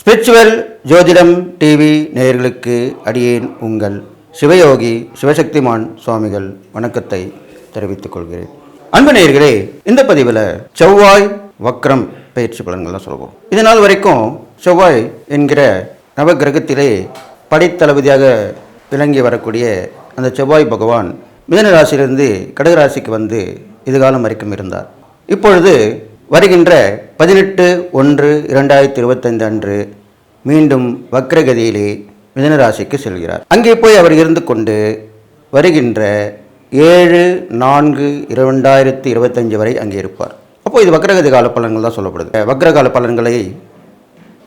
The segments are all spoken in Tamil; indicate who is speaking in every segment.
Speaker 1: ஸ்பிரிச்சுவல் ஜோதிடம் டிவி நேயர்களுக்கு அடியேன் உங்கள் சிவயோகி சிவசக்திமான் சுவாமிகள் வணக்கத்தை தெரிவித்துக் கொள்கிறேன். அன்பு நேயர்களே இந்த பதிவில் செவ்வாய் வக்ரம் பயிற்சி பலன்கள்லாம் சொல்லுவோம் இது நாள் வரைக்கும் செவ்வாய் என்கிற நவகிரகத்திலே படைத்தளபதியாக விளங்கி வரக்கூடிய அந்த செவ்வாய் பகவான் மிதன ராசியிலிருந்து கடகராசிக்கு வந்து இதுகாலம் வரைக்கும் இருந்தார். இப்பொழுது வருகின்ற பதினெட்டு ஒன்று இரண்டாயிரத்தி இருபத்தைந்து அன்று மீண்டும் வக்ரகதியிலே மிதனராசிக்கு செல்கிறார். அங்கே போய் அவர் இருந்து கொண்டு வருகின்ற ஏழு நான்கு இரண்டாயிரத்தி இருபத்தஞ்சு வரை அங்கே இருப்பார். அப்போது இது வக்ரகதி கால பலன்கள் தான் சொல்லப்படுது. வக்ரகால பலன்களை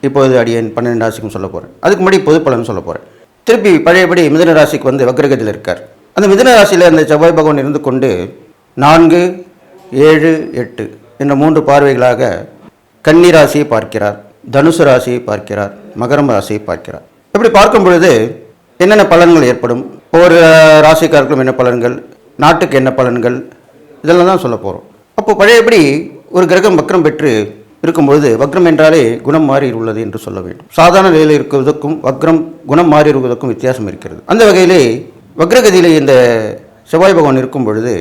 Speaker 1: இப்போது அடியன் பன்னெண்டு ராசிக்கும் சொல்ல போகிறேன் அதுக்கு முன்னாடி பொது பலன் சொல்ல போகிறேன் திருப்பி பழையபடி மிதன ராசிக்கு வந்து வக்ரகதியில் இருக்கார். அந்த மிதன ராசியில் அந்த செவ்வாய் பகவான் இருந்து கொண்டு நான்கு ஏழு எட்டு என்ற மூன்று பார்வைகளாக கன்னி ராசியை பார்க்கிறார் தனுசு ராசியை பார்க்கிறார் மகரம் ராசியை பார்க்கிறார். இப்படி பார்க்கும் பொழுது என்னென்ன பலன்கள் ஏற்படும்? ஒவ்வொரு ராசிக்காருக்கும் என்ன பலன்கள்? நாட்டுக்கு என்ன பலன்கள்? இதெல்லாம் தான் சொல்ல போகிறோம் அப்போ பழையபடி ஒரு கிரகம் வக்ரம் பெற்று இருக்கும்பொழுது வக்ரம் என்றாலே குணம் மாறி உள்ளது என்று சொல்ல வேண்டும். சாதாரண நிலையில் இருக்குவதற்கும் வக்ரம் குணம் மாறி இருப்பதற்கும் வித்தியாசம் இருக்கிறது. அந்த வகையிலே வக்ரகதியிலே இந்த செவ்வாய் பகவான் இருக்கும் பொழுது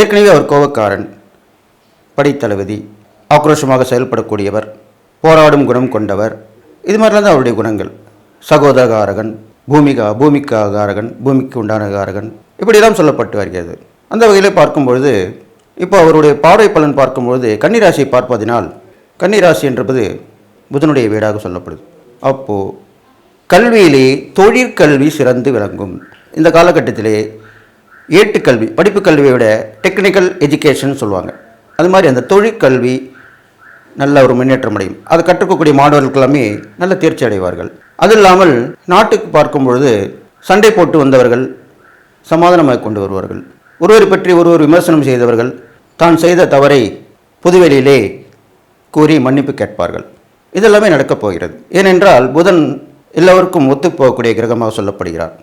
Speaker 1: ஏற்கனவே அவர் கோபக்காரன் படைத்தளபதி ஆக்ரோஷமாக செயல்படக்கூடியவர் போராடும் குணம் கொண்டவர். இது மாதிரிலாம் தான் அவருடைய குணங்கள். சகோதரகாரகன் பூமிகா பூமிக்காகாரகன் பூமிக்கு உண்டான காரகன் இப்படியெல்லாம் சொல்லப்பட்டு வருகிறது. அந்த வகையில் பார்க்கும் பொழுது இப்போ அவருடைய பார்வை பலன் பார்க்கும்பொழுது கன்னிராசியை பார்ப்பதினால் கன்னிராசி என்பது புதனுடைய வீடாக சொல்லப்படுது. அப்போது கல்வியிலே தொழிற்கல்வி சிறந்து விளங்கும். இந்த காலகட்டத்திலே ஏட்டுக்கல்வி படிப்பு கல்வியை விட டெக்னிக்கல் எஜுகேஷன் சொல்லுவாங்க. அது மாதிரி அந்த தொழிற்கல்வி நல்ல ஒரு முன்னேற்றம் அடையும். அதை கற்றுக்கக்கூடிய மாணவர்கள் எல்லாமே நல்ல தேர்ச்சி அடைவார்கள். அது இல்லாமல் நாட்டுக்கு பார்க்கும் பொழுது சண்டை போட்டு வந்தவர்கள் சமாதானமாக கொண்டு வருவார்கள். ஒருவரை பற்றி ஒருவர் விமர்சனம் செய்தவர்கள் தான் செய்த தவறை பொதுவெளியிலே கூறி மன்னிப்பு கேட்பார்கள். இதெல்லாமே நடக்கப் போகிறது. ஏனென்றால் புதன் எல்லோருக்கும் ஒத்துப்போகக்கூடிய கிரகமாக சொல்லப்படுகிறார்.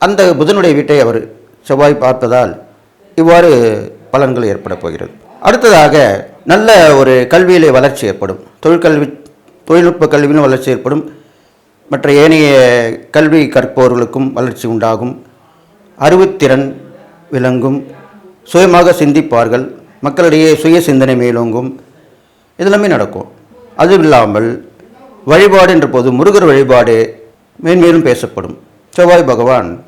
Speaker 1: அந்த புதனுடைய வீட்டை அவர் செவ்வாய் பார்ப்பதால் இவ்வாறு பலன்கள் ஏற்பட போகிறது. அடுத்ததாக நல்ல ஒரு கல்வியிலே வளர்ச்சி ஏற்படும். தொழிற்கல்வி தொழில்நுட்ப கல்வியிலும் வளர்ச்சி ஏற்படும். மற்ற ஏனைய கல்வி கற்பவர்களுக்கும் வளர்ச்சி உண்டாகும். அறிவுத்திறன் விளங்கும். சுயமாக சிந்திப்பார்கள். மக்களிடையே சுய சிந்தனை மேலோங்கும். இதெல்லாமே நடக்கும். அதுவும் இல்லாமல் வழிபாடு என்ற போது முருகர் வழிபாடு மேன்மேலும் பேசப்படும். செவ்வாய் பகவான்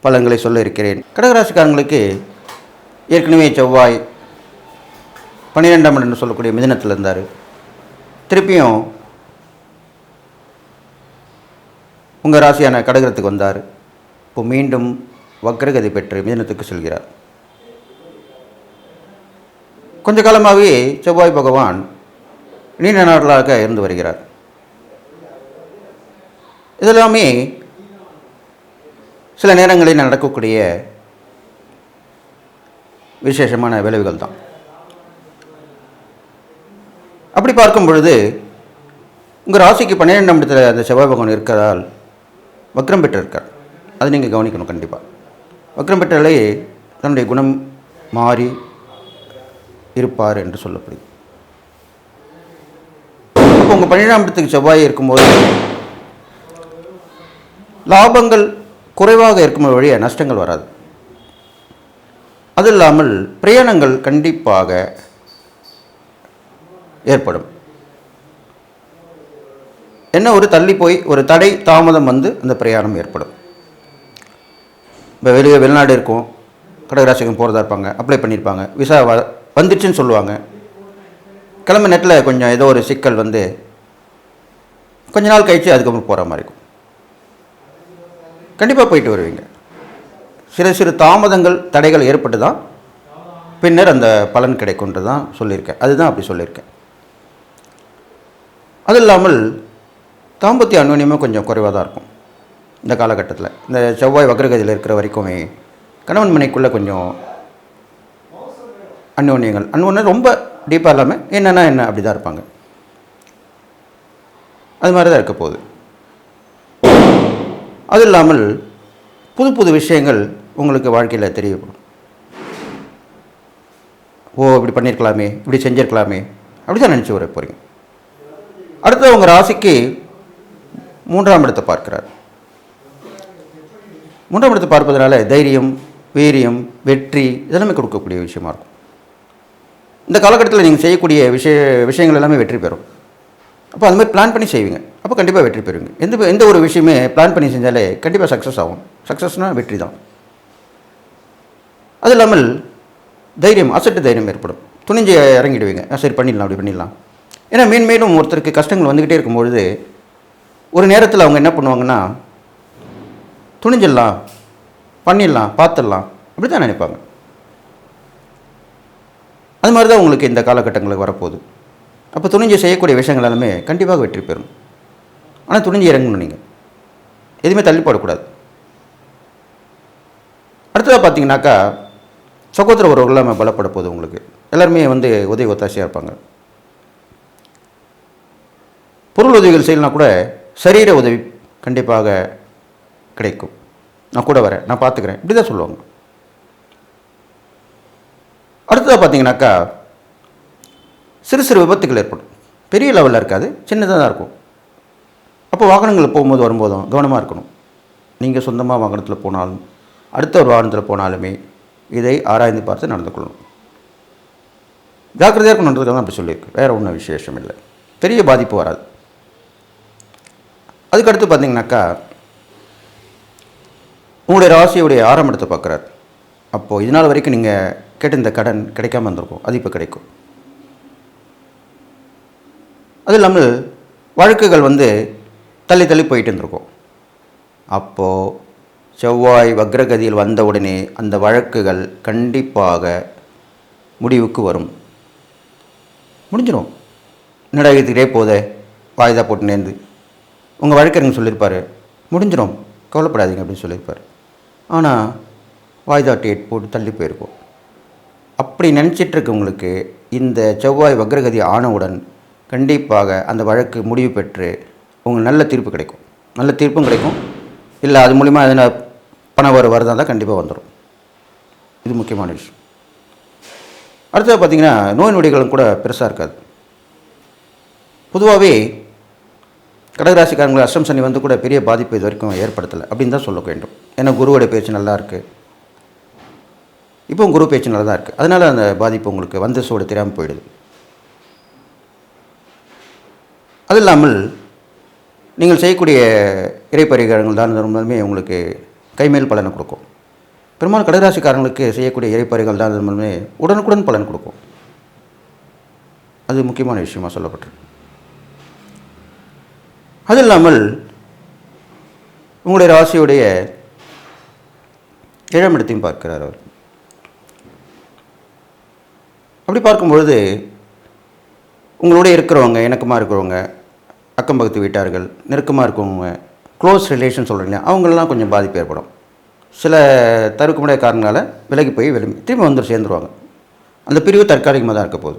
Speaker 1: பலன்களை சொல்ல இருக்கிறேன். கடகராசிக்காரங்களுக்கு ஏற்கனவே செவ்வாய் பன்னிரெண்டாம் இடம் என்று சொல்லக்கூடிய மிதனத்தில் இருந்தார். திருப்பியும் உங்கள் ராசியான கடகரத்துக்கு வந்தார். இப்போ மீண்டும் வக்ரகதி பெற்று மிதனத்துக்கு செல்கிறார். கொஞ்ச காலமாகவே செவ்வாய் பகவான் நீண்ட நாட்களாக இருந்து வருகிறார். இதெல்லாமே சில நேரங்களில் நடக்கக்கூடிய விசேஷமான விளைவுகள் தான். அப்படி பார்க்கும் பொழுது உங்கள் ராசிக்கு பன்னிரெண்டாம் இடத்துல அந்த செவ்வாய் பகவான் இருக்கிறதால் வக்ரம் பெற்றிருக்கார். அதை நீங்கள் கவனிக்கணும் கண்டிப்பாக வக்ரம் பெற்றாலே தன்னுடைய குணம் மாறி இருப்பார் என்று சொல்லப்படுது. இப்போ உங்கள் பன்னிரெண்டாம் இடத்துக்கு செவ்வாய் இருக்கும்போது லாபங்கள் குறைவாக இருக்கும் வழிய நஷ்டங்கள் வராது. அது இல்லாமல் பிரயாணங்கள் கண்டிப்பாக ஏற்படும். என்ன ஒரு தள்ளி போய் ஒரு தடை தாமதம் வந்து அந்த பிரயாணம் ஏற்படும். இப்போ வெளியே வெளிநாடு இருக்கும். கடகராசிக்கும் போகிறதா இருப்பாங்க. அப்ளை பண்ணியிருப்பாங்க விசா வ வந்துச்சுன்னு சொல்லுவாங்க. கிளம்ப நேரத்தில் கொஞ்சம் ஏதோ ஒரு சிக்கல் வந்து கொஞ்ச நாள் கழித்து அதுக்கப்புறம் போகிற மாதிரி இருக்கும். கண்டிப்பாக போயிட்டு வருவீங்க. சிறு சிறு தாமதங்கள் தடைகள் ஏற்பட்டு தான் பின்னர் அந்த பலன் கிடைக்கும்ன்றது தான் சொல்லியிருக்கேன். அதுதான் அப்படி சொல்லியிருக்கேன். அது இல்லாமல் தாம்பத்திய அன்யோன்யமும் கொஞ்சம் குறைவாக தான் இருக்கும். இந்த காலகட்டத்தில். இந்த செவ்வாய் வக்ரகதியில் இருக்கிற வரைக்குமே கணவன் மனைக்குள்ளே கொஞ்சம் அந்யோன்யங்கள் அந்யோன்யம் ரொம்ப டீப்பாக இல்லாமல் என்னென்னா என்ன அப்படி தான் இருப்பாங்க. அது மாதிரி தான் இருக்க போகுது. அது இல்லாமல் புது புது விஷயங்கள் உங்களுக்கு வாழ்க்கையில் தெரியப்படும். ஓ இப்படி பண்ணியிருக்கலாமே இப்படி செஞ்சுருக்கலாமே அப்படி தான் நினச்சி வர போகிறீங்க அடுத்து உங்கள் ராசிக்கு மூன்றாம் இடத்தை பார்க்கிறார். மூன்றாம் இடத்தை பார்ப்பதனால தைரியம் வீரியம் வெற்றி இதெல்லாமே கொடுக்கக்கூடிய விஷயமா இருக்கும். இந்த காலகட்டத்தில் நீங்கள் செய்யக்கூடிய விஷய விஷயங்கள் எல்லாமே வெற்றி பெறும். அப்போ அது மாதிரி பிளான் பண்ணி செய்வீங்க. அப்போ கண்டிப்பாக வெற்றி பெறுவீங்க. எந்த எந்த ஒரு விஷயமே பிளான் பண்ணி செஞ்சாலே கண்டிப்பாக சக்ஸஸ் ஆகும். சக்ஸஸ்னால் வெற்றி தான். அது இல்லாமல் தைரியம் அசட்டு தைரியம் ஏற்படும். துணிஞ்சு இறங்கிடுவீங்க. ஆ, சரி பண்ணிடலாம் அப்படி பண்ணிடலாம். ஏன்னா மேன் மேலும் ஒருத்தருக்கு கஷ்டங்கள் வந்துக்கிட்டே இருக்கும்பொழுது ஒரு நேரத்தில் அவங்க என்ன பண்ணுவாங்கன்னா துணிஞ்சிடலாம் பண்ணிடலாம் பார்த்துடலாம். அப்படி தான் நினைப்பாங்க. அது மாதிரி தான் உங்களுக்கு இந்த காலகட்டங்களுக்கு வரப்போகுது. அப்போ துணிஞ்சு செய்யக்கூடிய விஷயங்கள் எல்லாமே கண்டிப்பாக வெற்றி பெறும். ஆனால் துணிஞ்சு இறங்கணும் நீங்கள் எதுவுமே தள்ளி போடக்கூடாது. அடுத்ததாக பார்த்தீங்கன்னாக்கா சகோதர உறவுகள் எல்லாமே பலப்பட போகுது உங்களுக்கு. எல்லாருமே வந்து உதவி ஒத்தாசையாக இருப்பாங்க. பொருள் உதவிகள் செய்யலாம் கூட சரீர உதவி கண்டிப்பாக கிடைக்கும். நான் கூட வரேன் நான் பார்த்துக்கிறேன் இப்படி தான் சொல்லுவாங்க. அடுத்ததாக பார்த்தீங்கன்னாக்கா சிறு சிறு விபத்துகள் ஏற்படும். பெரிய லெவலில் இருக்காது சின்னதாக தான் இருக்கும். அப்போ வாகனங்களில் போகும்போது வரும்போதும் கவனமாக இருக்கணும். நீங்கள் சொந்தமாக வாகனத்தில் போனாலும் அடுத்த ஒரு வாகனத்தில் போனாலுமே இதை ஆராய்ந்து பார்த்து நடந்து கொள்ளணும். ஜாக்கிரதையாக இருக்கணுன்றதுக்காக தான் அப்படி சொல்லியிருக்கு வேறு ஒன்றும் விசேஷம் இல்லை. பெரிய பாதிப்பு வராது. அதுக்கடுத்து பார்த்தீங்கன்னாக்கா உங்களுடைய ராசியுடைய ஆரம்ப இடத்தை பார்க்குறாரு. அப்போது இதனால் வரைக்கும் நீங்கள் கேட்டிருந்த கடன் கிடைக்காம இருந்திருக்கும். அது இப்போ கிடைக்கும். அது இல்லாமல் வழக்குகள் வந்து தள்ளி தள்ளி போயிட்டு இருந்திருக்கும். அப்போது செவ்வாய் வக்ரகதியில் வந்த உடனே அந்த வழக்குகள் கண்டிப்பாக முடிவுக்கு வரும். முடிஞ்சிடும். என்னடா இதுக்கிட்டே போதே? வாய்தா போட்டு நேர்ந்து. உங்கள் வழக்கறிஞர் சொல்லியிருப்பார் முடிஞ்சிடும். கவலைப்படாதீங்க அப்படின்னு சொல்லியிருப்பார். ஆனால் வாய்தா டேட் போட்டு தள்ளி போயிருக்கோம். அப்படி நினச்சிட்டு இருக்கவங்களுக்கு இந்த செவ்வாய் வக்ரகதி ஆனவுடன் கண்டிப்பாக அந்த வழக்கு முடிவு பெற்று உங்களுக்கு நல்ல தீர்ப்பு கிடைக்கும். நல்ல தீர்ப்பும் கிடைக்கும். இல்லை அது மூலிமா எதனா பணம் வர வருதா இருந்தால் கண்டிப்பாக வந்துடும் இது முக்கியமான விஷயம். அடுத்தது பார்த்தீங்கன்னா நோய் நொடிகளும் கூட பெருசாக இருக்காது. பொதுவாகவே கடகராசிக்காரங்களை அஷ்டம் சனி வந்து கூட பெரிய பாதிப்பு இது வரைக்கும் ஏற்படுத்தலை அப்படின்னு தான் சொல்ல வேண்டும். ஏன்னா குருவோட பேச்சு நல்லா இருக்குது இப்போ குரு பேச்சு நல்லா தான் இருக்குது அதனால் அந்த பாதிப்பு உங்களுக்கு வந்த சோடு தெரியாமல் போயிடுது. அது இல்லாமல் நீங்கள் செய்யக்கூடிய இறைப்பரிகாரங்கள் தான் இருந்தாலுமே உங்களுக்கு கைமேல் பலனை கொடுக்கும். பெரும்பாலும் கடகராசிக்காரங்களுக்கு செய்யக்கூடிய இறைப்பறிகள் தான் இருந்தாலுமே உடனுக்குடன் பலன் கொடுக்கும். அது முக்கியமான விஷயமாக சொல்லப்பட்டிருக்கு. அது இல்லாமல் உங்களுடைய ராசியுடைய ஏழாம் இடத்தையும் பார்க்கிறார் அவர். அப்படி பார்க்கும்பொழுது உங்களோட இருக்கிறவங்க இணக்கமாக இருக்கிறவங்க அக்கம் பக்கத்து வீட்டார்கள் நெருக்கமாக இருக்கவங்க க்ளோஸ் ரிலேஷன் சொல்கிறீங்க அவங்களெலாம் கொஞ்சம் பாதிப்பு ஏற்படும். சில தவிர்க்க முடியாத காரணங்களால் விலகி போய் விரும்பி திரும்பி வந்து சேர்ந்துருவாங்க. அந்த பிரிவு தற்காலிகமாக தான் இருக்க போகுது.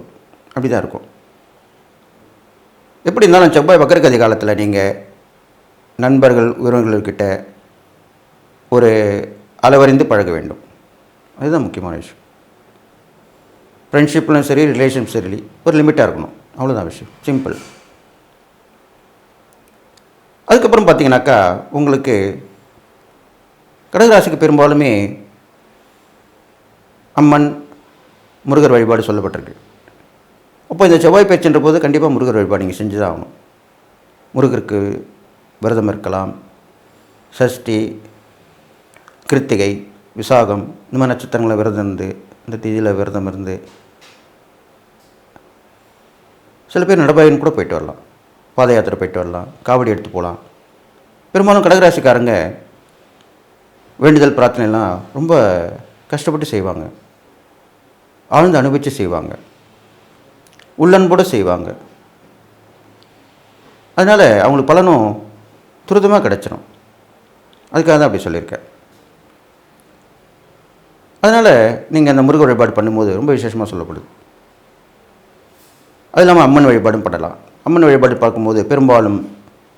Speaker 1: அப்படி தான் இருக்கும். எப்படி இருந்தாலும் செவ்வாய் வக்கரகதி காலத்தில் நீங்கள் நண்பர்கள் உறவினர்கள்கிட்ட ஒரு அளவறிந்து பழக வேண்டும். அதுதான் முக்கியமான விஷயம். ஃப்ரெண்ட்ஷிப்லையும் சரி ரிலேஷன்ஷிப் சரி ஒரு லிமிட்டாக இருக்கணும். அவ்வளோதான் விஷயம். சிம்பிள் அதுக்கப்புறம் பார்த்தீங்கன்னாக்கா உங்களுக்கு கடகராசிக்கு பெரும்பாலுமே அம்மன் முருகர் வழிபாடு சொல்லப்பட்டிருக்கு. அப்போ இந்த செவ்வாய் பேச்சுன்ற போது கண்டிப்பாக முருகர் வழிபாடு நீங்கள் செஞ்சு தான் ஆகணும். முருகருக்கு விரதம் இருக்கலாம். சஷ்டி கிருத்திகை விசாகம் இந்த மாதிரி நட்சத்திரங்களை விரதம் இருந்து இந்த தேதியில் விரதம் இருந்து சில பேர் நடபாயின்னு கூட போயிட்டு வரலாம். பாத யாத்திரை போயிட்டு வரலாம் காவடி எடுத்து போகலாம். பெரும்பாலும் கடகராசிக்காரங்க வேண்டுதல் பிரார்த்தனைலாம் ரொம்ப கஷ்டப்பட்டு செய்வாங்க. ஆழ்ந்து அனுபவித்து செய்வாங்க. உள்ளன்போடு செய்வாங்க. அதனால் அவங்களுக்கு பலனும் துரிதமாக கிடச்சிரும். அதுக்காக தான் அப்படி சொல்லியிருக்கேன். அதனால் நீங்கள் அந்த முருக வழிபாடு பண்ணும்போது ரொம்ப விசேஷமாக சொல்லப்படுது. அது இல்லாமல் அம்மன் வழிபாடும் பண்ணலாம். அம்மன் வழிபாடு பார்க்கும்போது பெரும்பாலும்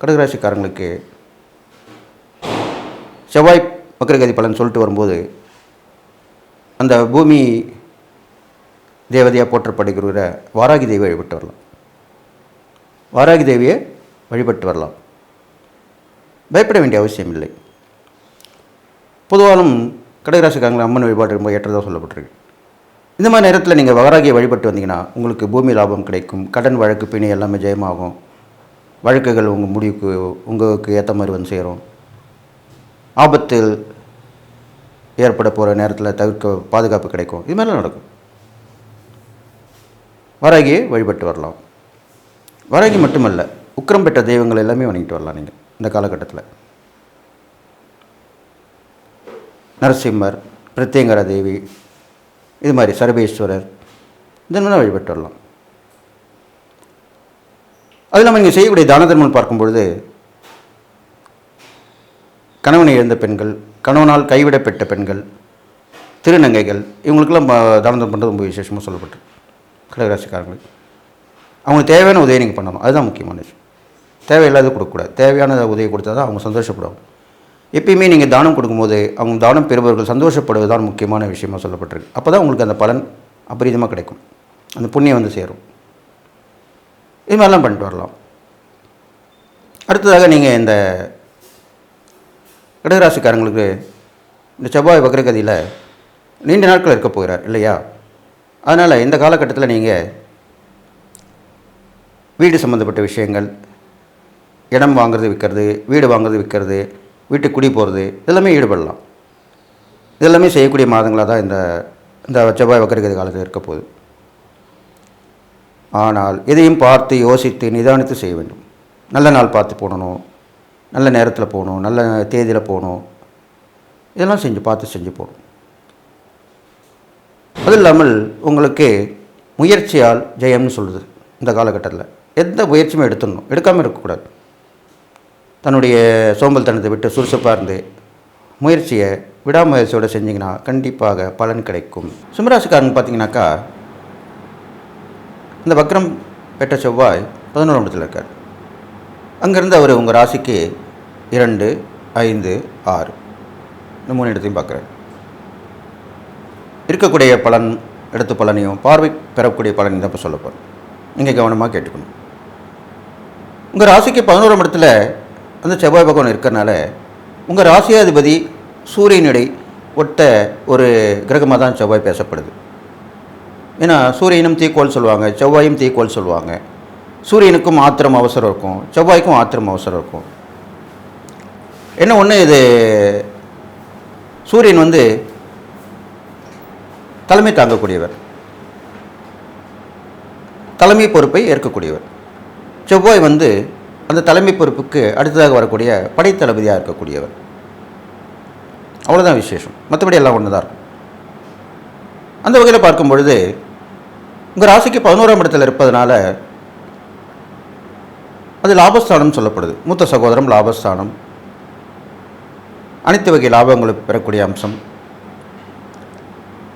Speaker 1: கடகராசிக்காரங்களுக்கு செவ்வாய் மக்கரகதி பலன் சொல்லிட்டு வரும்போது அந்த பூமி தேவதையாக போற்றப்படுகிற வாராகி தேவியை வழிபட்டு வரலாம். வாராகி தேவியை வழிபட்டு வரலாம். பயப்பட வேண்டிய அவசியம் இல்லை. பொதுவாலும் கடகராசிக்காரங்களை அம்மன் வழிபாடு ரொம்ப ஏற்றதாக சொல்லப்பட்டிருக்கு. இந்த மாதிரி நேரத்தில் நீங்கள் வாராகியை வழிபட்டு வந்தீங்கன்னா உங்களுக்கு பூமி லாபம் கிடைக்கும் கடன் வழக்கு பிணை எல்லாமே ஜெயமாகும். வழக்குகள் உங்கள் முடிவுக்கு உங்களுக்கு ஏற்ற மாதிரி வந்து சேரும். ஆபத்தில் ஏற்பட போகிற நேரத்தில் தவிர்க்க பாதுகாப்பு கிடைக்கும். இது மாதிரிலாம் நடக்கும். வராகியை வழிபட்டு வரலாம். வராகி மட்டுமல்ல உக்கிரம் பெற்ற தெய்வங்கள் எல்லாமே வணங்கிட்டு வரலாம் நீங்கள் இந்த காலகட்டத்தில். நரசிம்மர் பிரத்யங்கர தேவி இது மாதிரி சர்வேஸ்வரர். இதெல்லாம் வழிபட்டு வரலாம் அது இல்லாமல் நீங்கள் செய்யக்கூடிய தான தர்மம் பார்க்கும்பொழுது கணவனை இழந்த பெண்கள் கணவனால் கைவிடப்பட்ட பெண்கள் திருநங்கைகள் இவங்களுக்கெல்லாம் தான தர்மம் பண்ணுறது ரொம்ப விசேஷமாக சொல்லப்பட்டு கடகராசிக்காரங்களுக்கு. அவங்களுக்கு தேவையான உதவி நீங்கள் பண்ணணும். அதுதான் முக்கியமான விஷயம். தேவையில்லாத கொடுக்கக்கூடாது. தேவையான உதவி கொடுத்தா தான் அவங்க சந்தோஷப்படுவாங்க. எப்பயுமே நீங்கள் தானம் கொடுக்கும்போது அவங்க தானம் பெறுபவர்கள் சந்தோஷப்படுவது தான் முக்கியமான விஷயமாக சொல்லப்பட்டிருக்கு. அப்போ தான் உங்களுக்கு அந்த பலன் அபரிதமாக கிடைக்கும். அந்த புண்ணியம் வந்து சேரும். இது மாதிரிலாம் பண்ணிட்டு வரலாம். அடுத்ததாக நீங்கள் இந்த கடகராசிக்காரங்களுக்கு இந்த செவ்வாய் வக்ரகதியில் நீண்ட நாட்கள் இருக்க போகிறார் இல்லையா? அதனால் இந்த காலகட்டத்தில் நீங்கள் வீடு சம்மந்தப்பட்ட விஷயங்கள் இடம் வாங்குறது விற்கிறது வீடு வாங்குறது விற்கிறது வீட்டுக்கு குடி போகிறது இதெல்லாமே ஈடுபடலாம். இதெல்லாமே செய்யக்கூடிய மாதங்களாக தான் இந்த இந்த செவ்வாய் வக்கரகதி காலத்தில் இருக்க போகுது. ஆனால் எதையும் பார்த்து யோசித்து நிதானித்து செய்ய வேண்டும். நல்ல நாள் பார்த்து போடணும் நல்ல நேரத்தில் போகணும் நல்ல தேதியில் போகணும். இதெல்லாம் செஞ்சு பார்த்து செஞ்சு போகணும். அது இல்லாமல் உங்களுக்கு முயற்சியால் ஜெயம்னு சொல்லுது இந்த காலகட்டத்தில். எந்த முயற்சியுமே எடுத்துடணும். எடுக்காமல் இருக்கக்கூடாது. தன்னுடைய சோம்பல் தனத்தை விட்டு சுறுசுறுப்பாக இருந்து முயற்சியை விடாமுயற்சியோடு செஞ்சிங்கன்னா கண்டிப்பாக பலன் கிடைக்கும். சிம்மராசிக்காரங்க பார்த்தீங்கன்னாக்கா இந்த வக்ரம் பெற்ற செவ்வாய் பதினோராம் இடத்துல இருக்கார். அங்கேருந்து அவர் உங்கள் ராசிக்கு இரண்டு ஐந்து ஆறு. இந்த மூணு இடத்தையும் பார்க்குறாரு. இருக்கக்கூடிய பலன் எடுத்து பலனையும் பார்வை பெறக்கூடிய பலனையும் தான் இப்போ சொல்ல நீங்கள் கவனமாக கேட்டுக்கணும். உங்கள் ராசிக்கு பதினோராம் இடத்துல அந்த செவ்வாய் பகவான் இருக்கிறனால உங்கள் ராசியாதிபதி சூரியனுடைய ஒட்ட ஒரு கிரகமாக தான் செவ்வாய் பேசப்படுது. ஏன்னா சூரியனும் தீக்கோள் சொல்லுவாங்க செவ்வாயும் தீக்கோள் சொல்லுவாங்க. சூரியனுக்கும் ஆத்திரம் அவசரம் இருக்கும் செவ்வாய்க்கும் ஆத்திரம் அவசரம் இருக்கும். என்ன ஒன்று இது சூரியன் வந்து தலைமை தாங்கக்கூடியவர். தலைமை பொறுப்பை ஏற்கக்கூடியவர். செவ்வாய் வந்து அந்த தலைமை பொறுப்புக்கு அடுத்ததாக வரக்கூடிய படைத்தளபதியாக இருக்கக்கூடியவர். அவ்வளோதான் விசேஷம். மற்றபடி எல்லாம் ஒன்று தான் இருக்கும். அந்த வகையில் பார்க்கும் பொழுது உங்கள் ராசிக்கு பதினோராம் இடத்தில் இருப்பதனால அது லாபஸ்தானம் சொல்லப்படுது. மூத்த சகோதரம் லாபஸ்தானம். அனைத்து வகை லாபங்களை பெறக்கூடிய அம்சம்.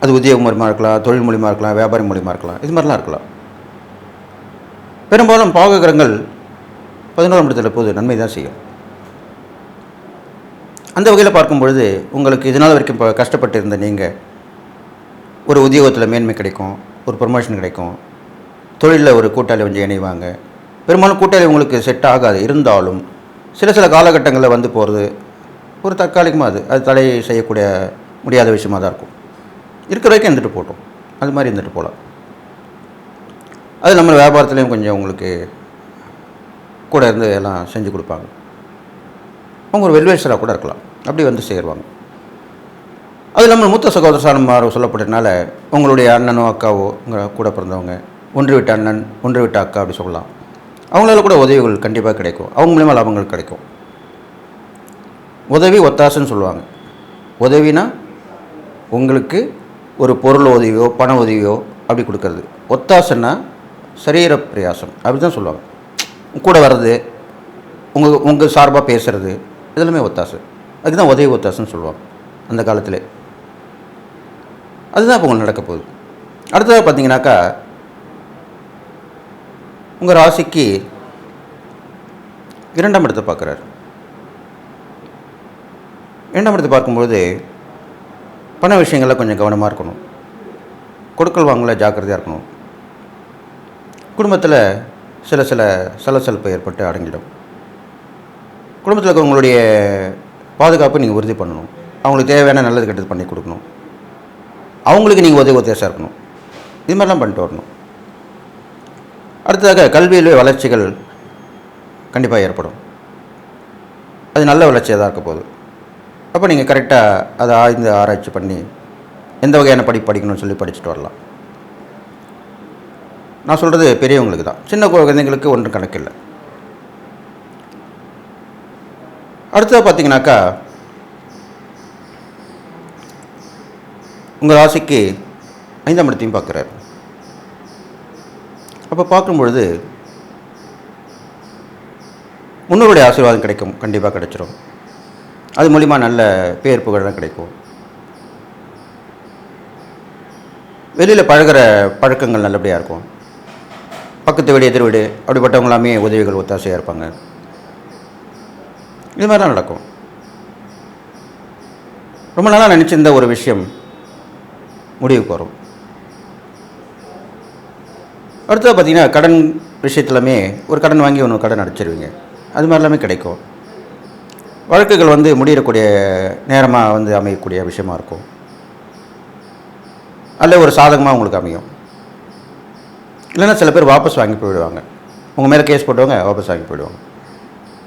Speaker 1: அது உத்தியோகம் மூலியமாக இருக்கலாம் தொழில் மூலியமாக இருக்கலாம் வியாபாரம் மூலியமாக இருக்கலாம் இது மாதிரிலாம் இருக்கலாம். பெரும்பாலும் பாவகிரகங்கள் பதினோராம் இடத்துல போது நன்மை தான் செய்யும். அந்த வகையில் பார்க்கும் பொழுது உங்களுக்கு இதனால் வரைக்கும் இப்போ கஷ்டப்பட்டு இருந்த நீங்கள் ஒரு உத்தியோகத்தில் மேன்மை கிடைக்கும் ஒரு ப்ரொமோஷன் கிடைக்கும் தொழிலில் ஒரு கூட்டாளி கொஞ்சம் இணைவாங்க. பெரும்பாலும் கூட்டாளி உங்களுக்கு செட் ஆகாது. இருந்தாலும் சில சில காலகட்டங்களில் வந்து போகிறது ஒரு தற்காலிகமாக அது. அது தடை செய்யக்கூடிய முடியாத விஷயமாக தான் இருக்கும். இருக்கிற வரைக்கும் இருந்துட்டு போட்டோம் அது மாதிரி இருந்துட்டு போகலாம். அது நம்ம வியாபாரத்துலேயும் கொஞ்சம் உங்களுக்கு கூட இருந்து எல்லாம் செஞ்சு கொடுப்பாங்க. அவங்க ஒரு வெல்வேசராக கூட இருக்கலாம். அப்படி வந்து சேருவாங்க. அது நம்ம மூத்த சகோதர சாணமார் சொல்லப்பட்டதுனால உங்களுடைய அண்ணனோ அக்காவோ உங்கள் கூட பிறந்தவங்க ஒன்று விட்ட அண்ணன் ஒன்று விட்ட அக்கா அப்படி சொல்லலாம். அவங்களால கூட உதவிகள் கண்டிப்பாக கிடைக்கும். அவங்க மூலிமா லாபங்கள் கிடைக்கும். உதவி ஒத்தாசைன்னு சொல்லுவாங்க. உதவினா உங்களுக்கு ஒரு பொருள் உதவியோ பண உதவியோ அப்படி கொடுக்கறது. ஒத்தாசைன்னா சரீர பிரயாசம். அப்படி தான் சொல்லுவாங்க. கூட வர்றது உங்கள் உங்கள் சார்பாக பேசுகிறது இதெல்லாமே ஒத்தாசை. அதுக்கு தான் உதவி ஒத்தாசைன்னு சொல்லுவாங்க அந்த காலத்தில். அதுதான் இப்போ உங்களுக்கு நடக்க போகுது. அடுத்ததாக பார்த்தீங்கன்னாக்கா உங்கள் ராசிக்கு இரண்டாம் இடத்தை பார்க்குறாரு. இரண்டாம் இடத்தை பார்க்கும்போது பண விஷயங்களில் கொஞ்சம் கவனமாக இருக்கணும். கொடுக்கல் வாங்கல ஜாக்கிரதையாக இருக்கணும். குடும்பத்தில் சில சில சலசலப்பு ஏற்பட்டு அடங்கிடும். குடும்பத்தில் இருக்கவங்களுடைய பாதுகாப்பு நீங்கள் உறுதி பண்ணணும். அவங்களுக்கு தேவையான நல்லது கெட்டது பண்ணி கொடுக்கணும். அவங்களுக்கு நீங்கள் உதவி உத்தேசம் இருக்கணும் இது மாதிரிலாம் பண்ணிட்டு வரணும். அடுத்ததாக கல்வியில் வளர்ச்சிகள் கண்டிப்பாக ஏற்படும். அது நல்ல வளர்ச்சியாக தான் இருக்க போகுது. அப்போ நீங்கள் கரெக்டாக அதை ஆய்ந்து ஆராய்ச்சி பண்ணி எந்த வகையான படிப்பு படிக்கணும்னு சொல்லி படிச்சுட்டு வரலாம். நான் சொல்கிறது பெரியவங்களுக்கு தான். சின்ன குழந்தைங்களுக்கு ஒன்றும் கணக்கில்லை. அடுத்தது பார்த்தீங்கன்னாக்கா உங்கள் ராசிக்கு ஐந்தாம் இடத்தையும் பார்க்குறாரு. அப்போ பார்க்கும்பொழுது முன்னோருடைய ஆசீர்வாதம் கிடைக்கும் கண்டிப்பாக கிடைச்சிரும். அது மூலிமா நல்ல பேர் புகழெலாம் கிடைக்கும். வெளியில் பழகுற பழக்கங்கள் நல்லபடியாக இருக்கும். பக்கத்து வீடு எதிர் வீடு அப்படிப்பட்டவங்களாமே உதவிகள் ஒத்தாசையாக இருப்பாங்க. இது மாதிரி தான் நடக்கும். ரொம்ப நாளாக நினச்சிருந்த ஒரு விஷயம் முடிவுக்கு வரும் அடுத்தது பார்த்தீங்கன்னா கடன் விஷயத்துலமே ஒரு கடன் வாங்கி ஒன்று கடன் அடைச்சிருவீங்க. அது மாதிரி எல்லாமே கிடைக்கும். வழக்குகள் வந்து முடியக்கூடிய நேரமாக வந்து அமையக்கூடிய விஷயமா இருக்கும். அல்ல ஒரு சாதகமாக உங்களுக்கு அமையும். இல்லைன்னா சில பேர் வாபஸ் வாங்கி போயிடுவாங்க. உங்கள் மேலே கேஸ் போட்டவங்க வாபஸ் வாங்கி போயிடுவாங்க.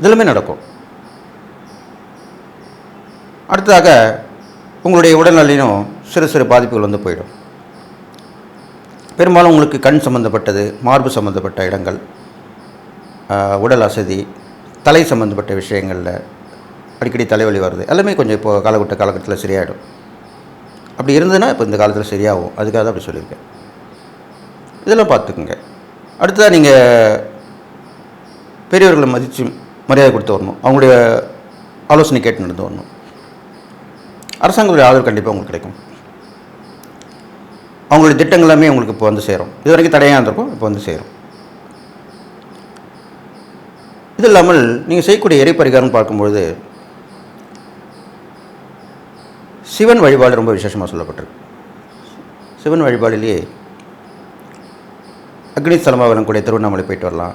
Speaker 1: இதெல்லாமே நடக்கும். அடுத்ததாக உங்களுடைய உடல்நிலையிலும் சிறு சிறு பாதிப்புகள் வந்து போயிடும். பெரும்பாலும் உங்களுக்கு கண் சம்மந்தப்பட்டது மார்பு சம்மந்தப்பட்ட இடங்கள் உடல் அசதி தலை சம்மந்தப்பட்ட விஷயங்களில் அடிக்கடி தலைவலி வருது. எல்லாமே கொஞ்சம் இப்போ காலகட்ட காலகட்டத்தில் சரியாயிடும். அப்படி இருந்ததுன்னா இப்போ இந்த காலத்தில் சரியாகும். அதுக்காக தான் அப்படி சொல்லியிருக்கேன். இதெல்லாம் பார்த்துக்குங்க. அடுத்ததாக நீங்கள் பெரியவர்களை மதித்து மரியாதை கொடுத்து வரணும். அவங்களுடைய ஆலோசனை கேட்டு நடந்து வரணும். அரசாங்கத்துடைய ஆதரவு கண்டிப்பாக உங்களுக்கு கிடைக்கும். அவங்களுடைய திட்டங்கள் எல்லாமே உங்களுக்கு இப்போ வந்து சேரும். இது வரைக்கும் தடையாக இருந்திருக்கும் இப்போ வந்து சேரும். இது இல்லாமல் நீங்கள் செய்யக்கூடிய இறை பரிகாரம் பார்க்கும்பொழுது சிவன் வழிபாடு ரொம்ப விசேஷமாக சொல்லப்பட்டிருக்கு. சிவன் வழிபாடிலேயே அக்னி ஸ்தலமாக திருவண்ணாமலை போயிட்டு வரலாம்.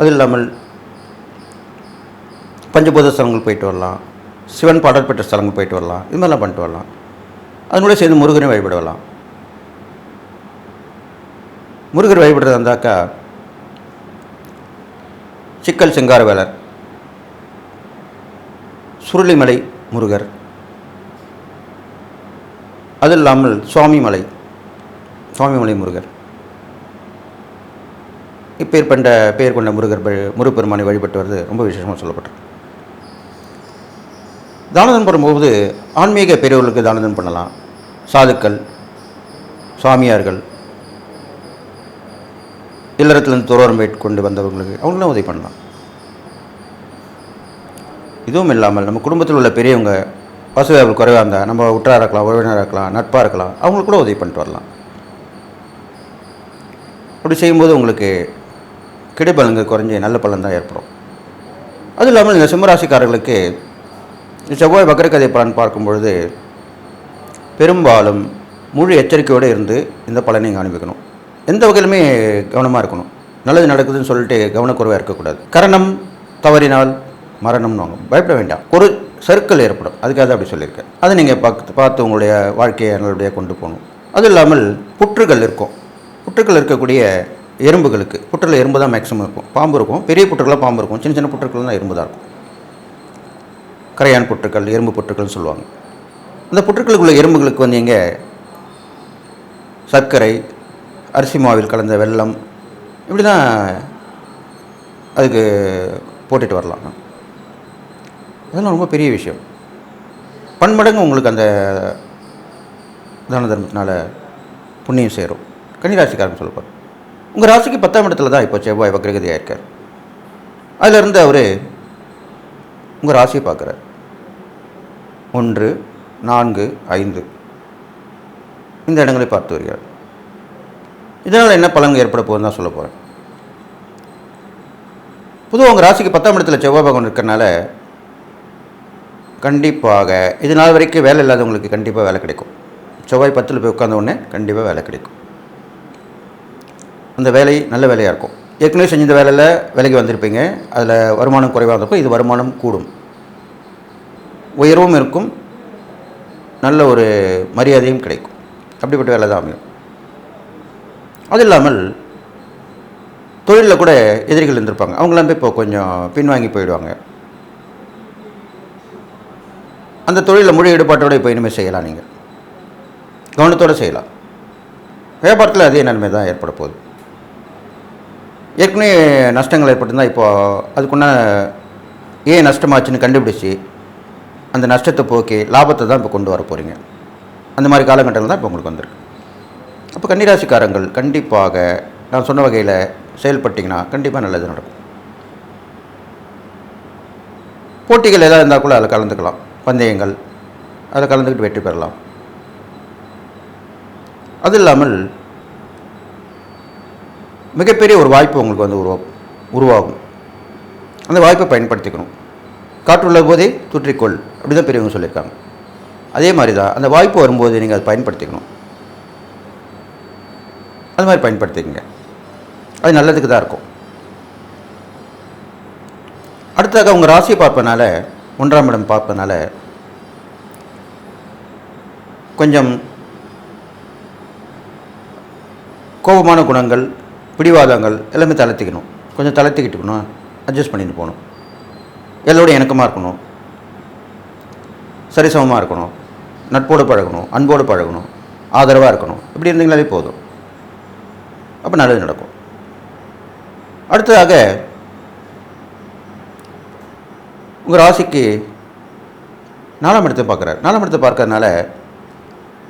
Speaker 1: அது இல்லாமல் பஞ்சபூத ஸ்தலங்கள் போயிட்டு வரலாம். சிவன் பாடல் பெற்ற ஸ்தலங்கள் போயிட்டு வரலாம். இது மாதிரிலாம் பண்ணிட்டு வரலாம். அதனோட சேர்ந்து முருகனை வழிபட வரலாம். முருகர் வழிபடுறது இருந்தாக்கா சிக்கல் சிங்காரவேலர் சுருளிமலை முருகர் அது இல்லாமல் சுவாமிமலை. சுவாமிமலை முருகர். இப்பேர் பண்ட பெயர் கொண்ட முருகர் முருகப்பெருமானை வழிபட்டு வருது ரொம்ப விசேஷமாக சொல்லப்பட்டிருக்கு. தானதம் பண்ணும்போது ஆன்மீக பெரியவர்களுக்கு தானதம் பண்ணலாம். சாதுக்கள் சாமியார்கள் இல்லறத்துலேருந்து துறவரம் கொண்டு வந்தவங்களுக்கு அவங்களும் உதவி பண்ணலாம். இதுவும் இல்லாமல் நம்ம குடும்பத்தில் உள்ள பெரியவங்க வசதிகள் குறைவாக இருந்தால் நம்ம உற்றாராக இருக்கலாம் உறவினராக இருக்கலாம் நட்பாக இருக்கலாம் அவங்களுக்கு கூட உதவி பண்ணிட்டு வரலாம். அப்படி செய்யும்போது உங்களுக்கு கிடைபலங்கள் குறைஞ்சி நல்ல பலன் தான் ஏற்படும். அதுவும் இல்லாமல் இந்த சிம்மராசிக்காரர்களுக்கு செவ்வாய் வக்கரக்கதை பலன் பார்க்கும்பொழுது பெரும்பாலும் முழு எச்சரிக்கையோடு இருந்து இந்த பலனை நீங்கள் அனுபவிக்கணும் எந்த வகையிலுமே கவனமாக இருக்கணும். நல்லது நடக்குதுன்னு சொல்லிட்டு கவனக்குறைவாக இருக்கக்கூடாது. கரணம் தவறினால் மரணம்னு வாங்க. பயப்பட வேண்டாம். ஒரு சர்க்கிள் ஏற்படும். அதுக்காக அப்படி சொல்லியிருக்கேன். அதை நீங்கள் பார்த்து பார்த்து உங்களுடைய வாழ்க்கையை நல்லபடியாக கொண்டு போகணும். அது இல்லாமல் புற்றுகள் இருக்கும். புற்றுக்கள் இருக்கக்கூடிய எறும்புகளுக்கு புற்றில் எறும்பு தான் மேக்ஸிமம் இருக்கும். பாம்பு இருக்கும். பெரிய புற்றுக்களாக பாம்பு இருக்கும். சின்ன சின்ன புற்றுக்கள் தான் எறும்பு தான் இருக்கும். கரையான் புற்றுக்கள் எறும்பு புற்றுக்கள்னு சொல்லுவாங்க. அந்த புற்றுக்களுக்குள்ள எறும்புகளுக்கு வந்து எங்கே? சர்க்கரை அரிசி மாவில் கலந்த வெல்லம் இப்படி தான் அதுக்கு போட்டுட்டு வரலாம். அதெல்லாம் ரொம்ப பெரிய விஷயம். பன்மடங்கு உங்களுக்கு அந்த தான தர்மத்தினால புண்ணியம் சேரும். கன்னிராசிக்காரன் சொல்லப்பார் உங்கள் ராசிக்கு பத்தாம் இடத்துல தான் இப்போ செவ்வாய் வக்ரகதியாக இருக்கார். அதிலிருந்து அவர் உங்கள் ராசியை பார்க்குறார். ஒன்று நான்கு ஐந்து. இந்த இடங்களை பார்த்து வருகிறார். இதனால் என்ன பலன்கள் ஏற்பட போகுதுன்னு தான் சொல்ல போகிறேன் பொதுவாக உங்கள் ராசிக்கு பத்தாம் இடத்துல செவ்வாய் பகவான் இருக்கிறனால கண்டிப்பாக இது நாள் வரைக்கும் வேலை இல்லாதவங்களுக்கு கண்டிப்பாக வேலை கிடைக்கும். செவ்வாய் பத்தில் போய் உட்காந்த உடனே கண்டிப்பாக வேலை கிடைக்கும். அந்த வேலை நல்ல வேலையாக இருக்கும். ஏற்கனவே செஞ்ச வேலையில் விலைக்கு வந்திருப்பீங்க. அதில் வருமானம் குறைவாக இருந்தப்போ இது வருமானம் கூடும். உயர்வும் இருக்கும். நல்ல ஒரு மரியாதையும் கிடைக்கும். அப்படிப்பட்ட வேலை தான் அமையும். அது இல்லாமல் தொழிலில் கூட எதிரிகள் இருந்திருப்பாங்க. அவங்களாம் இப்போ கொஞ்சம் பின்வாங்கி போயிடுவாங்க. அந்த தொழிலில் முழு ஈடுபாட்டோடு இப்போ இனிமேல் செய்யலாம் நீங்கள் கவனத்தோடு செய்யலாம். வியாபாரத்தில் அதே நன்மை தான் ஏற்பட போகுது. ஏற்கனவே நஷ்டங்கள் ஏற்பட்டிருந்தால் இப்போ அதுக்குண்டான ஏன் நஷ்டமாச்சுன்னு கண்டுபிடிச்சி அந்த நஷ்டத்தை போக்கி லாபத்தை தான் இப்போ கொண்டு வர போகிறீங்க அந்த மாதிரி காலகட்டங்கள் தான் இப்போ உங்களுக்கு வந்திருக்கு. அப்போ கன்னிராசிக்காரங்கள் கண்டிப்பாக நான் சொன்ன வகையில் செயல்பட்டிங்கன்னா கண்டிப்பாக நல்லது நடக்கும். போட்டிகள் எதாவது இருந்தால் கூட அதில் கலந்துக்கலாம். பந்தயங்கள் அதில் கலந்துக்கிட்டு வெற்றி பெறலாம். அது இல்லாமல் மிகப்பெரிய ஒரு வாய்ப்பு உங்களுக்கு வந்து உருவா உருவாகும். அந்த வாய்ப்பை பயன்படுத்திக்கணும். காற்றுள்ள போதே தூற்றிக்கொள் அப்படி தான் பெரியவங்க சொல்லியிருக்காங்க. அதே மாதிரி தான் அந்த வாய்ப்பு வரும்போது நீங்கள் அதை பயன்படுத்திக்கணும். அது மாதிரி பயன்படுத்திக்கங்க. அது நல்லதுக்கு தான் இருக்கும். அடுத்ததாக உங்கள் ராசியை பார்ப்பனால ஒன்றாம் இடம் பார்ப்பனால கொஞ்சம் கோபமான குணங்கள் பிடிவாதங்கள் எல்லாமே தளர்த்திக்கணும். கொஞ்சம் தளர்த்திக்கிட்டுக்கணும். அட்ஜஸ்ட் பண்ணிட்டு போகணும். எல்லோரும் இணக்கமாக இருக்கணும். சரிசமமாக இருக்கணும். நட்போடு பழகணும். அன்போடு பழகணும். ஆதரவாக இருக்கணும். இப்படி இருந்தீங்களாலே போதும். அப்போ நல்லது நடக்கும். அடுத்ததாக உங்கள் ராசிக்கு நாலாம் இடத்தை பார்க்குறாரு. நாலாம் இடத்தை பார்க்கறதுனால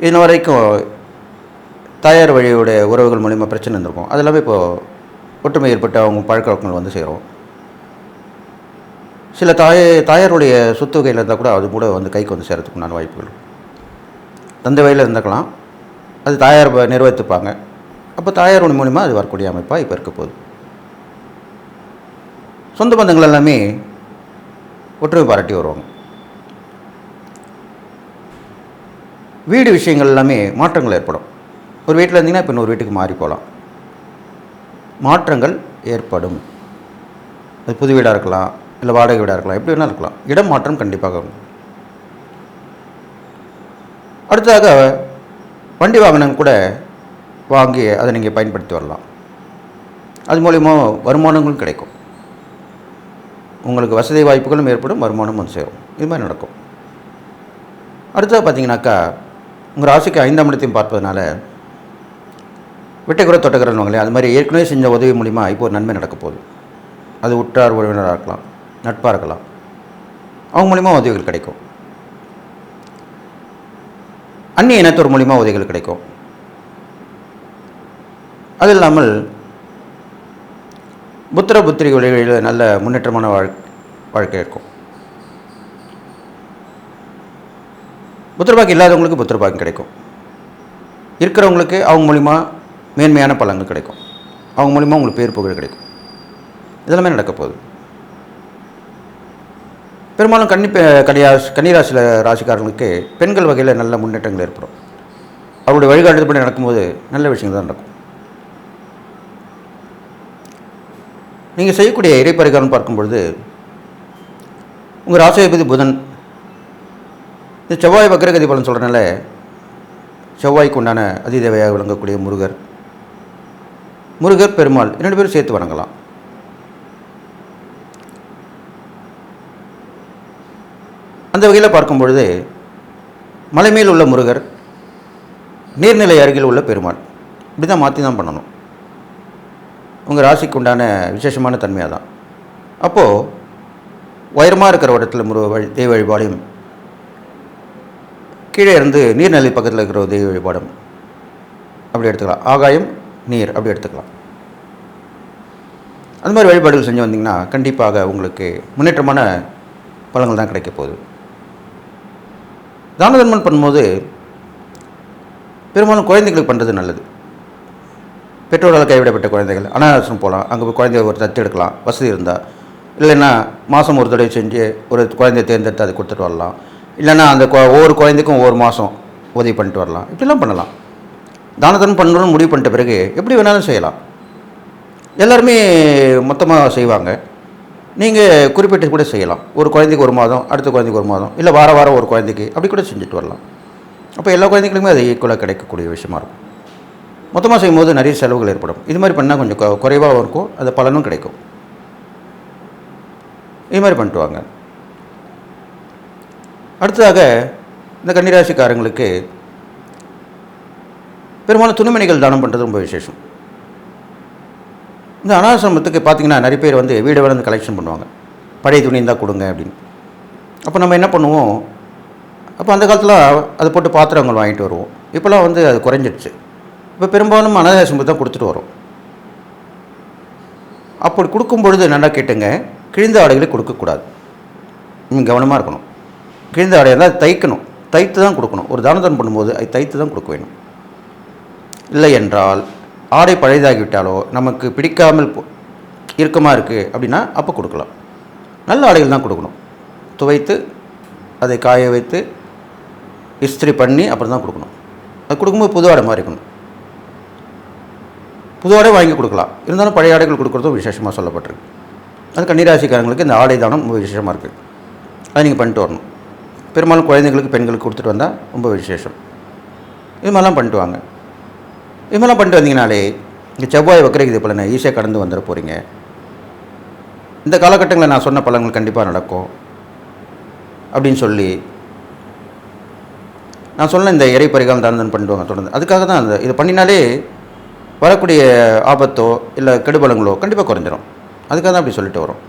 Speaker 1: இன்ன வரைக்கும் தாயார் வழியோட உறவுகள் மூலிமா பிரச்சனை இருந்திருக்கும் அது எல்லாமே இப்போது ஒற்றுமை ஏற்பட்டு அவங்க பழக்க வழக்கங்கள் வந்து செய்கிறோம் சில தாய தாயாருடைய சொத்து வகையில் இருந்தால் கூட அது கூட வந்து கைக்கு வந்து சேரத்துக்கு உண்டான வாய்ப்புகள். தந்தை வகையில் இருந்துக்கலாம். அது தாயார் நிர்வகித்துப்பாங்க. அப்போ தாயார் மூலிமா அது வரக்கூடிய அமைப்பாக இப்போ இருக்க போகுது. சொந்த பந்தங்கள் எல்லாமே ஒற்றுமை பாராட்டி வருவாங்க. வீடு விஷயங்கள் எல்லாமே மாற்றங்கள் ஏற்படும். ஒரு வீட்டில் இருந்தீங்கன்னா இப்போ இன்னொரு வீட்டுக்கு மாறி போகலாம். மாற்றங்கள் ஏற்படும். அது புது வீடாக இருக்கலாம் இல்லை வாடகை வீடாக இருக்கலாம் எப்படி வேணால் இருக்கலாம். இடம் மாற்றம் கண்டிப்பாக வரும். அடுத்ததாக வண்டி வாகனம் கூட வாங்கி அதை நீங்கள் பயன்படுத்தி வரலாம். அது மூலிமா வருமானங்களும் கிடைக்கும். உங்களுக்கு வசதி வாய்ப்புகளும் ஏற்படும் வருமானமும் வந்து சேரும். இது மாதிரி நடக்கும். அடுத்தது பார்த்தீங்கன்னாக்கா உங்கள் ராசிக்கு ஐந்தாம் இடத்தையும் பார்ப்பதனால வெட்டைக்குறை தொட்டக்கிறவங்களே அது மாதிரி ஏற்கனவே செஞ்ச உதவி மூலிமா இப்போ ஒரு நன்மை நடக்க போகுது. அது உற்றார் உறவினராக இருக்கலாம் நட்பாக இருக்கலாம். அவங்க மூலிமா உதவிகள் கிடைக்கும். அந்நிய இனத்தோர் மூலிமா உதவிகள் கிடைக்கும். அது இல்லாமல் புத்திர புத்திரி வழிகளில் நல்ல முன்னேற்றமான வாழ் வாழ்க்கை இருக்கும். புத்திரபாக்கியம் இல்லாதவங்களுக்கு புத்திரபாக்கியம் கிடைக்கும். இருக்கிறவங்களுக்கு அவங்க மூலிமா மேன்மையான பலங்கள் கிடைக்கும். அவங்க மூலிமா உங்களுக்கு பேர் புகழ் கிடைக்கும். இதெல்லாமே நடக்க போகுது. பெரும்பாலும் கன்னி பெ- கன்னிராசியில் ராசிக்காரங்களுக்கு பெண்கள் வகையில் நல்ல முன்னேற்றங்கள் ஏற்படும். அவருடைய வழிகாட்டுதல்படி நடக்கும்போது நல்ல விஷயங்கள் தான் நடக்கும். நீங்கள் செய்யக்கூடிய இறைப்பரிகாரம் பார்க்கும்பொழுது உங்கள் ராசிபதி புதன் இந்த செவ்வாய் வக்கரகதி பலன் சொல்கிறனால செவ்வாய்க்கு உண்டான அதிதேவையாக விளங்கக்கூடிய முருகர் முருகர் பெருமாள். இரண்டு பேரும் சேர்த்து வணங்கலாம். அந்த வகையில் பார்க்கும் பொழுது மலை மேல் உள்ள முருகர் நீர்நிலை அருகில் உள்ள பெருமாள். இப்படி தான் மாற்றி தான் பண்ணணும். உங்கள் ராசிக்கு உண்டான விசேஷமான தன்மையாக தான். அப்போது உயரமாக இருக்கிற இடத்துல முரு வழி தெய்வ வழிபாடையும் கீழே இருந்து நீர்நிலை பக்கத்தில் இருக்கிற ஒரு தெய்வ வழிபாடும் அப்படி எடுத்துக்கலாம். ஆகாயம் நீர் அப்படி எடுத்துக்கலாம். அந்த மாதிரி வழிபாடுகள் செஞ்சு வந்தீங்கன்னா கண்டிப்பாக உங்களுக்கு முன்னேற்றமான பழங்கள் தான் கிடைக்க போகுது. தான தர்மம் பண்ணும்போது பெரும்பாலும் குழந்தைகளுக்கு பண்ணுறது நல்லது. பெற்றோரால் கைவிடப்பட்ட குழந்தைகள் அனாதாசிரம் போகலாம் அங்கே போய் குழந்தைய ஒரு தத்து எடுக்கலாம் வசதி இருந்தால் இல்லைன்னா மாதம் ஒரு தடவை செஞ்சு ஒரு குழந்தைய தேர்ந்தெடுத்து அதை கொடுத்துட்டு வரலாம். இல்லைன்னா அந்த ஒவ்வொரு குழந்தைக்கும் ஒவ்வொரு மாதம் உதவி பண்ணிட்டு வரலாம். இப்படிலாம் பண்ணலாம். தான பண்ணணும்னு முடிவு பண்ணிட்ட பிறகு எப்படி வேணாலும் செய்யலாம். எல்லாருமே மொத்தமாக செய்வாங்க. நீங்கள் குறிப்பிட்டு கூட செய்யலாம். ஒரு குழந்தைக்கு ஒரு மாதம் அடுத்த குழந்தைக்கு ஒரு மாதம் இல்லை வார வாரம் ஒரு குழந்தைக்கு அப்படி கூட செஞ்சுட்டு வரலாம். அப்போ எல்லா குழந்தைகளுமே அது ஈக்குவலாக கிடைக்கக்கூடிய விஷயமா இருக்கும். மொத்தமாக செய்யும்போது நிறைய செலவுகள் ஏற்படும். இது மாதிரி பண்ணால் கொஞ்சம் குறைவாக குறைவாகவும் இருக்கும். அது பலனும் கிடைக்கும். இது மாதிரி பண்ணிட்டு வாங்க அடுத்ததாக இந்த கன்னிராசிக்காரங்களுக்கு பெரும்பாலும் துணிமணிகள் தானம் பண்ணுறது ரொம்ப விசேஷம். இந்த அனாசிரமத்துக்கு பார்த்தீங்கன்னா நிறைய பேர் வந்து வீடை வந்து கலெக்ஷன் பண்ணுவாங்க. பழைய துணி இருந்தால் கொடுங்க அப்படின்னு. அப்போ நம்ம என்ன பண்ணுவோம்? அப்போ அந்த காலத்தில் அதை போட்டு பாத்திரங்கள் வாங்கிட்டு வருவோம். இப்போலாம் வந்து அது குறைஞ்சிடுச்சு இப்போ பெரும்பாலும் அனாதாசிரமத்துக்கு தான் கொடுத்துட்டு வரோம். அப்படி கொடுக்கும் பொழுது நல்லா கேட்டுங்க கிழிந்த ஆடைகளை கொடுக்கக்கூடாது நீங்கள் கவனமாக இருக்கணும். கிழிந்த ஆடை இருந்தால் தைக்கணும். தைத்து தான் கொடுக்கணும். ஒரு தானதம் பண்ணும்போது அது தைத்து தான் கொடுக்க வேணும். இல்லை என்றால் ஆடை பழையதாகிவிட்டாலோ நமக்கு பிடிக்காமல் இறுக்கமாக இருக்குது அப்படின்னா அப்போ கொடுக்கலாம். நல்ல ஆடைகள் தான் கொடுக்கணும். துவைத்து அதை காய வைத்து இஸ்திரி பண்ணி அப்புறம் தான் கொடுக்கணும். அது கொடுக்கும்போது புது ஆடை மாதிரி இருக்கணும் புது ஆடை வாங்கி கொடுக்கலாம். இருந்தாலும் பழைய ஆடைகள் கொடுக்குறதும் விசேஷமாக சொல்லப்பட்டிருக்கு. அது கன்னிராசிக்காரங்களுக்கு இந்த ஆடை தானம் ரொம்ப விசேஷமாக இருக்குது அதை நீங்கள் பண்ணிட்டு வரணும். பெரும்பாலும் குழந்தைங்களுக்கு பெண்களுக்கு கொடுத்துட்டு வந்தால் ரொம்ப விசேஷம். இது மாதிரிலாம் பண்ணிட்டு வாங்க. இது பண்ணிட்டு வந்தீங்கனாலே இந்த செவ்வாய் வக்கரைக்குது பலனை ஈஸியாக கடந்து வந்துட போகிறீங்க இந்த காலகட்டங்களில் நான் சொன்ன பலன்கள் கண்டிப்பாக நடக்கும். அப்படின்னு சொல்லி நான் சொன்ன இந்த இறை பரிகாரம் தானதன் பண்ணுவாங்க தொடர்ந்து. அதுக்காக தான் அந்த இது பண்ணினாலே வரக்கூடிய ஆபத்தோ இல்லை கெடுபலங்களோ கண்டிப்பாக குறைஞ்சிரும். அதுக்காக தான் அப்படி சொல்லிட்டு வரோம்.